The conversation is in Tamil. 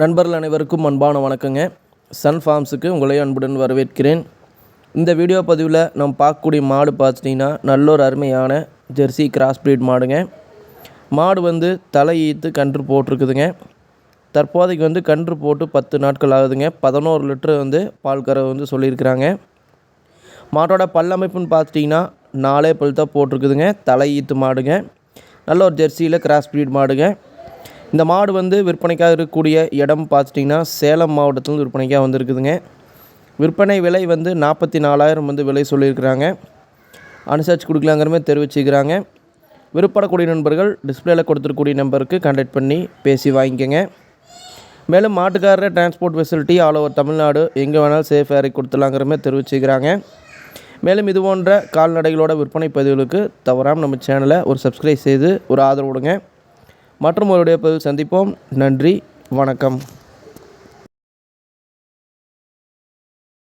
நண்பர்கள் அனைவருக்கும் அன்பான வணக்கங்க. சன் ஃபார்ம்ஸுக்கு உங்களை அன்புடன் வரவேற்கிறேன். இந்த வீடியோ பதிவில் நம்ம பார்க்கக்கூடிய மாடு பார்த்துட்டிங்கன்னா நல்ல ஒரு அருமையான ஜெர்சி கிராஸ் ப்ரீட் மாடுங்க. மாடு வந்து தலை ஈத்து கன்று போட்டிருக்குதுங்க. தற்போதைக்கு வந்து கன்று போட்டு பத்து நாட்கள் ஆகுதுங்க. பதினோரு லிட்டர் வந்து பால் கறவை வந்து சொல்லியிருக்கிறாங்க. மாட்டோட பல்லமைப்புன்னு பார்த்துட்டிங்கன்னா நாலே பல் தான் போட்டிருக்குதுங்க. தலை ஈத்து மாடுங்க. நல்ல ஒரு ஜெர்சியில் கிராஸ் ப்ரீட் மாடுங்க. இந்த மாடு வந்து விற்பனைக்காக இருக்கக்கூடிய இடம் பார்த்துட்டிங்கன்னா சேலம் மாவட்டத்தில் விற்பனைக்காக வந்திருக்குதுங்க. விற்பனை விலை வந்து நாற்பத்தி நாலாயிரம் வந்து விலை சொல்லியிருக்கிறாங்க. அனுசரித்து கொடுக்கலாங்கிற மாதிரி தெரிவிச்சுக்கிறாங்க. விருப்பப்படக்கூடிய நண்பர்கள் டிஸ்பிளேல கொடுத்துருக்கூடிய நம்பருக்கு கான்டாக்ட் பண்ணி பேசி வாங்கிக்கோங்க. மேலும் மாட்டுக்காரர் transport facility all over Tamil Nadu எங்கே வேணாலும் சேஃப் ஏறி கொடுத்துலாங்கிற மாதிரி தெரிவிச்சுக்கிறாங்க. மேலும் இது போன்ற கால்நடைகளோட விற்பனை பதிவுகளுக்கு தவறாமல் நம்ம சேனலை ஒரு சப்ஸ்கிரைப் செய்து ஒரு ஆதரவு கொடுங்க. மற்றும் ஒரு பதிவு சந்திப்போம். நன்றி. வணக்கம்.